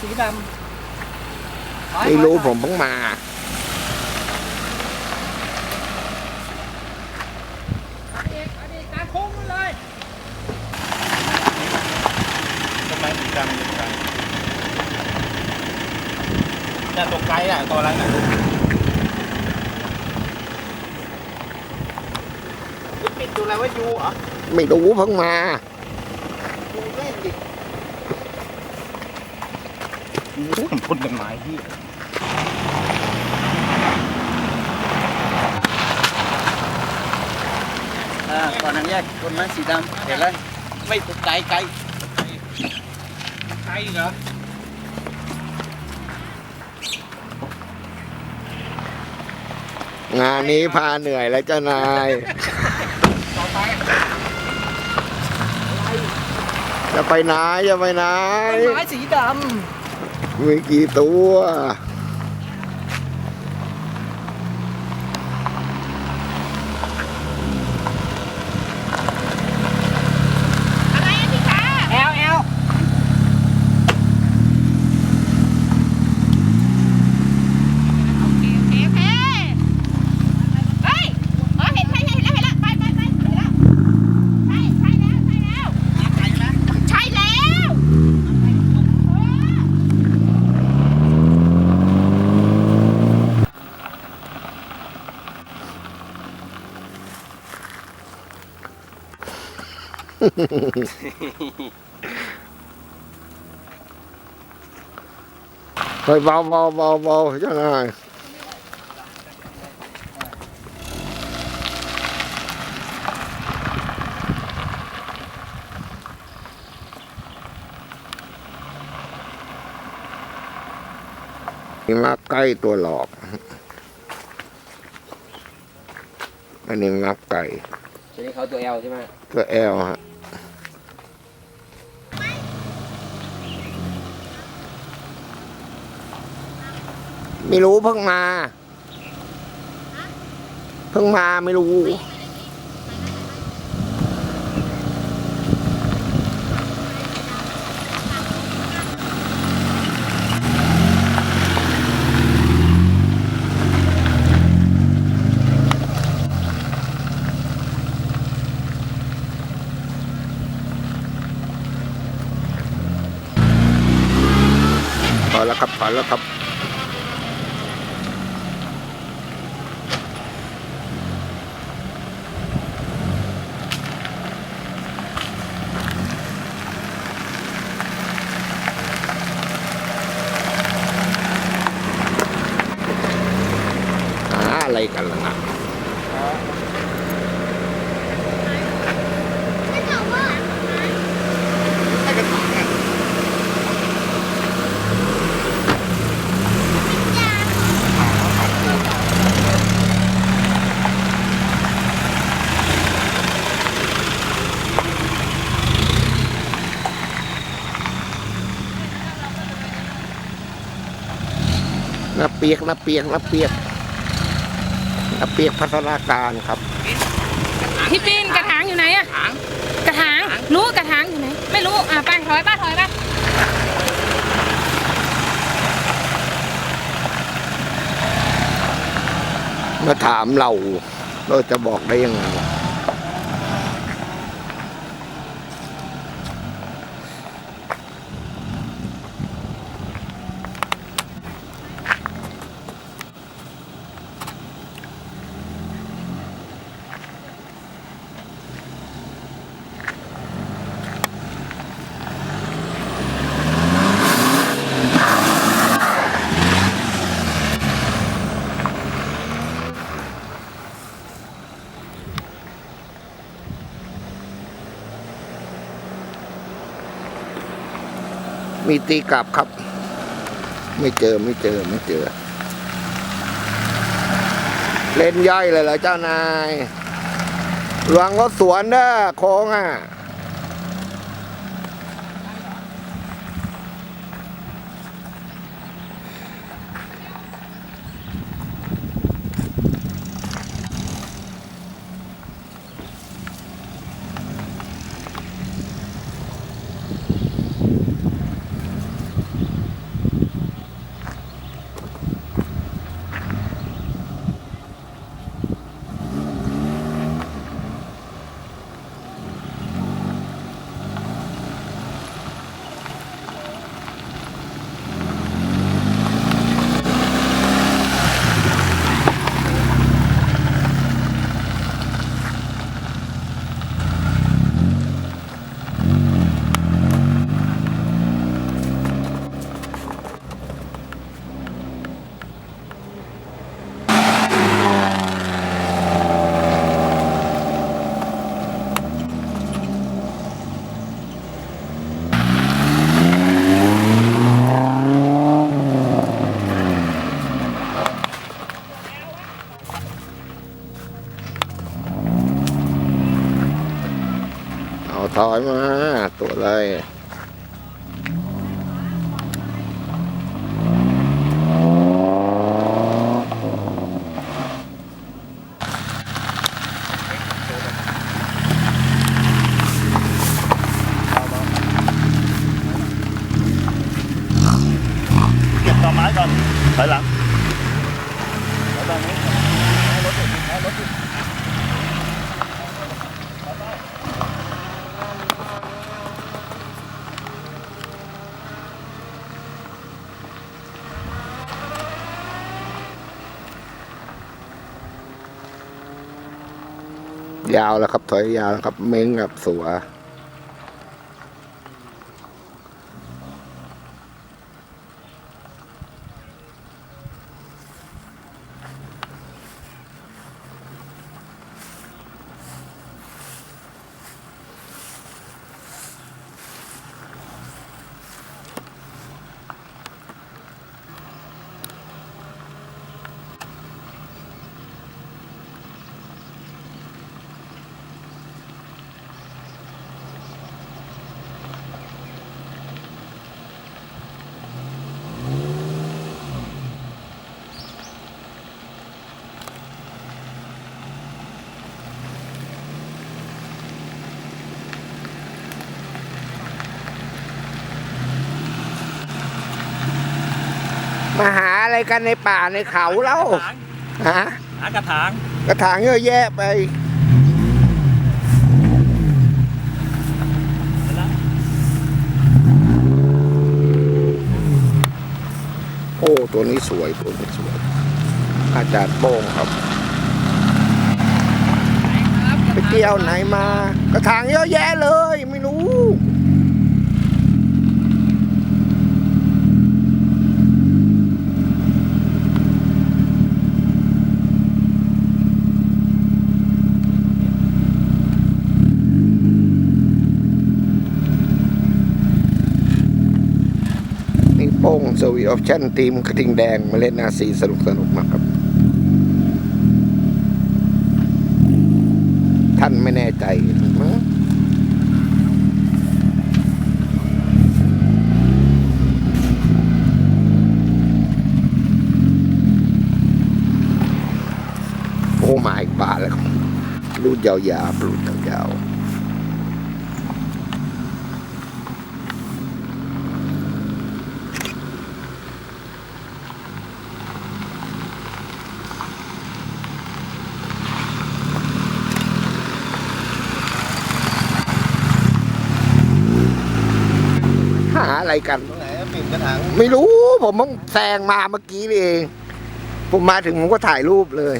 สามปูสีดำไม่รู้ผมเพิ่งมาเอกอดีตการโค้งมาเลยทำไมสีดำอยู่กันน่าตกไกลอะตัวนั้นอะปิดดูอะไรว่ายูเหรอ ไม่รู้เพิ่งมา ยูเล่นดิ ผมพ่นกันไม้ที่อ่าก่อนนั้นแยกคนนั้นสีดำเห็นแล้วไม่ตกใจไกลไกลเหรองานนี้พาเหนื่อยแล้วเจ้านาย ต่อไปจะไปไหนจะไปไหนต้นไม้สีดมี กี่ตัวอะไรอะพี่คะำแอลแอล โอเคโอเคโอเคเฮ้ยอ๋อเห็นใช่ใช่เห็นแล้วเห็นแล้วไปไปไปเห็นแล้วใช่ใช่แล้วใช่แล้ว ไกลไหม ใช่แล้วเออ เฮ้ยเบาเบาเบาเบาเจ้านายนี่มาใกล้ตัวหลอก อันนี้งับไก่ทีนี้เขาตัวแอลใช่ไหมตัวแอลฮะ ไม่รู้เพิ่งมา เพิ่งมาไม่รู้ พอแล้วครับพอแล้วครับ หาอะไรกันล่ะนะนาเปียกนาเปียกนาเปียกนาเปียกพัฒนาการครับ พี่ปินกระถางอยู่ไหนอะกระถางรู้กระถางอยู่ไหนไม่รู้อะไปถอยป้าถอยไปมาถามเราเราจะบอกได้ยังไง มีตีกลับครับ ไม่เจอไม่เจอไม่เจอ เล่นย่อยเลยเหรอเจ้านายหลวงรถสวนเด้อโค้งอะ ถ อยมาตัวเลยเก็บต่อไม้ก่อนถอยหลังแล้วตอนนี้ให้รถติดให้รถติด ยาวแล้วครับ ถอยยาวแล้วครับ เม้งกับสัว มาหาอะไรกันในป่าในเขาเล่าฮะหากระถางกระถางเยอะแยะไปโอ้ตัวนี้สวยตัวนี้สวย อาจารย์โป้งครับไปเที่ยวไหนมา กระถางเยอะแยะเลย ไม่รู้ นี่ โป้งสวีออปชั่นทีมกระทิงแดงมาเล่นนาซีสนุกสนุกมากครับ ท่านไม่แน่ใจมั้งโอ้มาอีกบาทแล้วครับรูดยาวๆรูดยาวๆ หาอะไร กันตรงไหนปิ่นกระถางไม่รู้ผมต้องแซงมาเมื่อกี้นี่เอง ผมมาถึงผมก็ถ่ายรูปเลย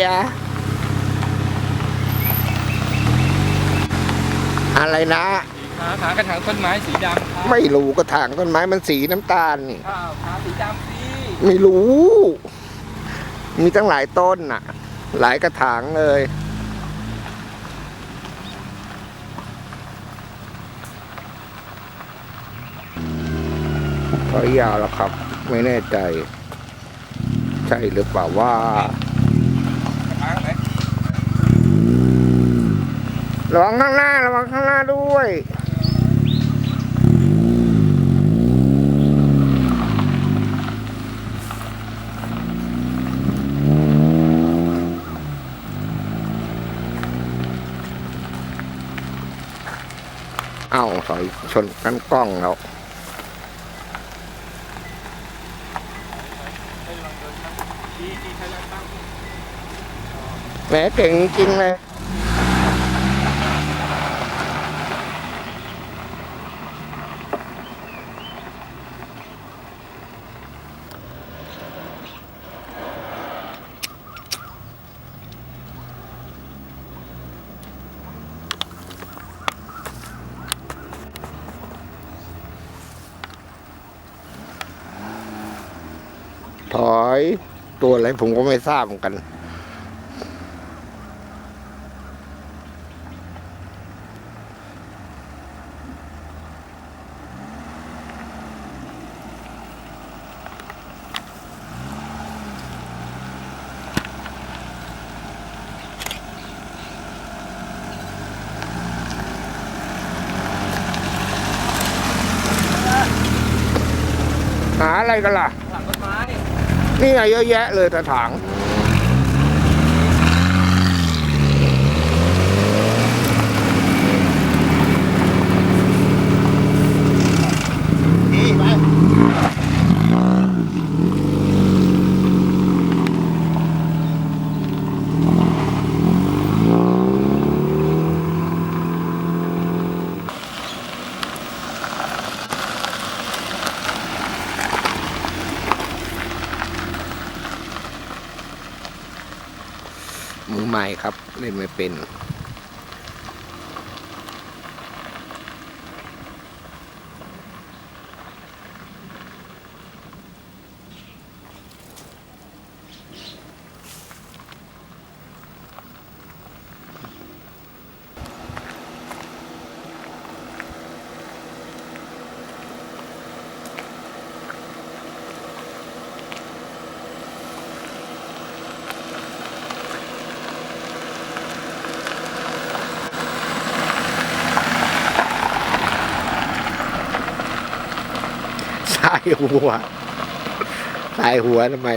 จ๊ะ อะไรนะหาหากระถางต้นไม้สีดำครับไม่รู้กระถางต้นไม้มันสีน้ำตาลนี่ ข้าวหาสีดำสิไม่รู้ มีตั้งหลายต้นน่ะ หลายกระถางเลยพอยาวแล้วครับ ไม่แน่ใจ ใช่หรือเปล่าว่า กระถางไหน ระวังข้างหน้าระวังข้างหน้าด้วยเอ้าถอยชนกันกล้องแล้วแล้วตั้งแหมเก่งจริงเลย ถอยตัวอะไรผมก็ไม่ทราบเหมือนกันหาอะไรกันล่ะ นี่ไงเยอะแยะเลยตะถัง นี่ไป มือใหม่ครับ เล่นไม่เป็น สายหัวสายหัวทำไม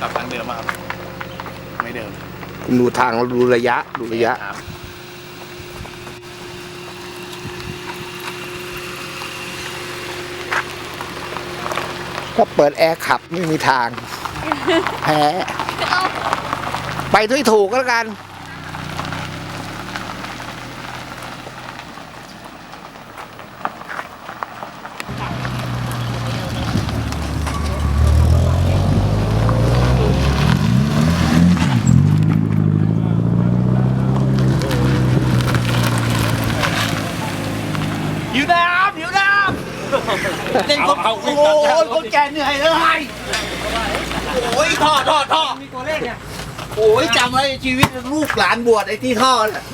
กลับทางเดิมมาครับไม่เดิมดูทางดูระยะดูระยะ ครับ ถ้าเปิดแอร์ขับไม่มีทางแพ้ไปด้วยถูกก็แล้วกัน หิวน้ำหิวน้ำ เล่นคนโอ้โหคนแก่เหนื่อยเลยโอ้ยท่อท่อท่อมีตัวเลขเนี่ยโอ้ยจำไว้ชีวิตลูกหลานบวชไอ้ที่ท่อน่ะ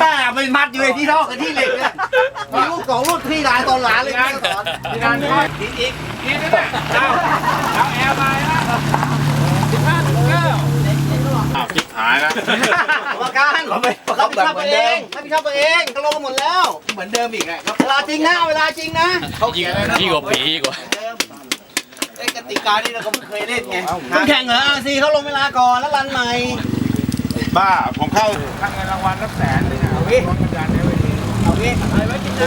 แม่ไม่มัดอยู่ไอ้ที่ท่อกับที่เหล็กเนี่ยมีลูกสองลูกที่หลานตอนหลานเลยนะสอนมีงานคอยอีกอีกนี่นี่แหละเอาเอาแอร์มาแล้วสิบห้าถึงเก้า อ้าวจิบหายนะประกันเขาไม่เขาแบบเหมือนเดิมให้พี่เข้าตัวเองเขาลงมาหมดแล้ว เหมือนเดิมอีกอะเวลาจริงนะเวลาจริงนะเขาเขียนเลยนะยิ่งกว่าผีอีกว่าไอ้กติกานี่เราก็ไม่เคยเล่นไงต้องแข่งเหรออาซีเขาลงเวลาก่อนแล้วรันใหม่บ้าผมเข้าทำเงินรางวัลรับแสนเลยนะเอาพี่รถกันในวันนี้เอางี้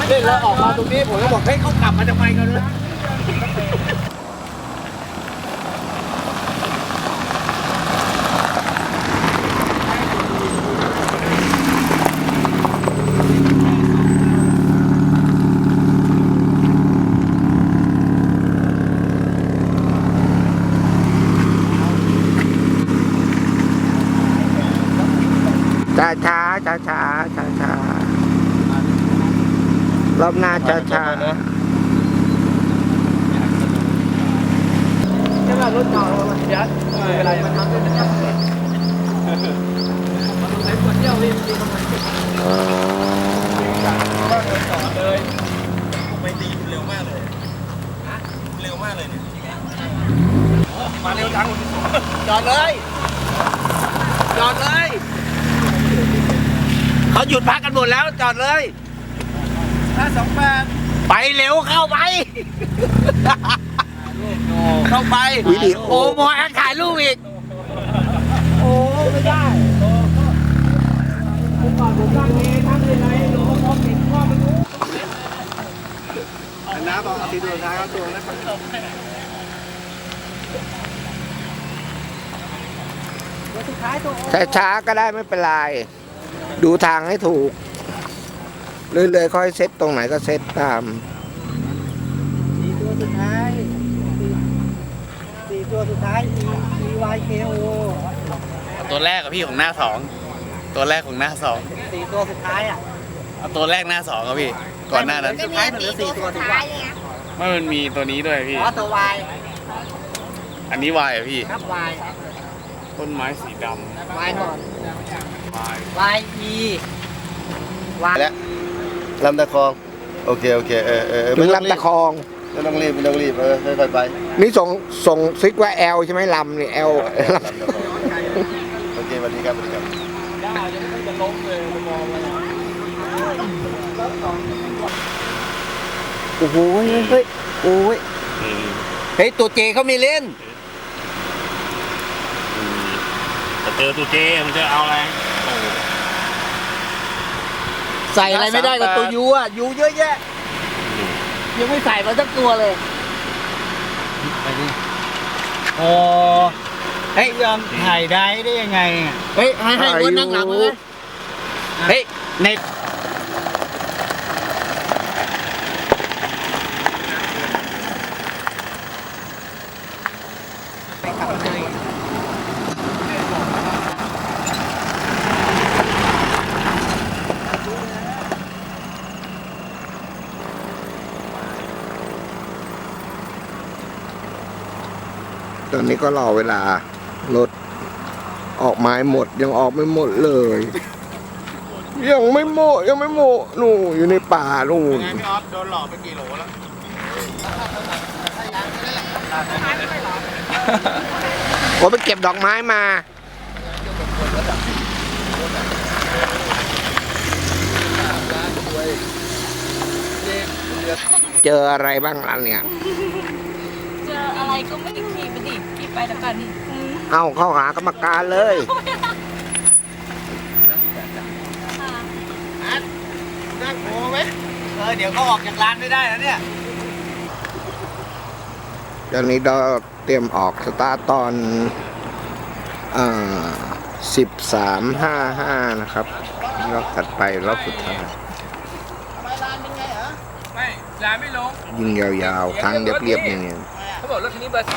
เล่นแล้วออกมาตรงนี้ผมก็บอกเฮ้ยเขากลับมาทำไมกันเลย ช้าช้าช้าช้าช้าช้ารอบหน้าช้าช้า ใช่ไหม รถเก่ามันยัดอะไรมันทำด้วยมันยัดมันใช้ขวดเดียวพี่มีกำลังจิตก็เดินต่อเลยไปตีเร็วมากเลยเร็วมากเลยเนี่ยมาเร็วจังจอดเลยจอดเลยเขาหยุดพักกันหมดแล้วจอดเลยห้าสองแปดไปเร็วเข้าไป เข้าไปวิดีโอ โอ้โมยถ่ายรูปอีก โอ้ไม่ได้ผมก่อนผมนั่งเองทำยังไงหนูพอปิดข้อไม่รู้ น้าบอกเอาสีดูท้ายเอาตัวแล้วตัวสุดท้ายตัวช้าช้าก็ได้ไม่เป็นไร ดูทางให้ถูก เรื่อยๆค่อยเซ็ตตรงไหนก็เซ็ตตามสี่ตัวสุดท้ายสี่ ตัวสุดท้าย E E Y K O ตัวแรกกับพี่ของหน้าสองตัวแรกของหน้าสองสี่ตัวสุดท้ายอะเอาตัวแรกหน้าสองครับพี่ ก่อนหน้านั้นสุดท้ายเหลือสี่ตัวสุดท้ายไม่มันมีตัวนี้ด้วยพี่ อ๋อตัว Y อันนี้วายอะพี่ ครับ Y ต้นไม้สีด Y ก่อนำวาย Y E Y แล้วลำตะคอง โอเค โอเค เออเออเออถึไม่งต้องรีลำตะบคอง ไม่ต้องรีบไม่ต้องรีบเออค่อยๆไปนี่ส่งส่งซิกว่าแอลใช่ไหมลำนี่แอลลำตะคองโอเคสวัสดีครับสวัสดีครับย่าจะไม่จะล้มเลยไปมองมันโอ้โหเฮ้ยโอ้ยเฮ้ยตัวเจเขาไม่เล่นแต่เจอตัวเจมันจะเอาอะไรโอ้โหใส่อะไรไม่ได้กับตัวยูอะยูเยอะแยะ ยังไม่ใส่มาสักตัวเลย ไปดิโอ้เฮ้ยยอมถ่ายได้ได้ยังไงอะเฮ้ย ให้ให้คนนั่งหลังเลยเฮ้ยใน อนนี้ก็รอเวลารถออกไม้หมดยังออกไม่หมดเลย ยังไม่หมดยังไม่หมดนู่นอยู่ในป่านู่นไงพี่ออฟโดนหลอกไปกี่โหลแล้วผมไปเก็บดอกไม้มาเจออะไรบ้างล่ะเนี่ย เจออะไรก็ไม่ขี่ไปดิขี่ ไปแล้วกันเอาเข้าหากรรมการเลยน่ากลัวไหมเออเดี๋ยวก็ออกจากร้านไม่ได้แล้วเนี่ยตอนนี้เราเตรียมออกสตาร์ทตอนสิบสามห้าห้านะครับรอบถัดไปรอบสุดท้ายไม่ร้านไม่ลงยิงยาวๆทางเรียบๆอย่างเงี้ยเขาบอกรถคันนี้เบอร์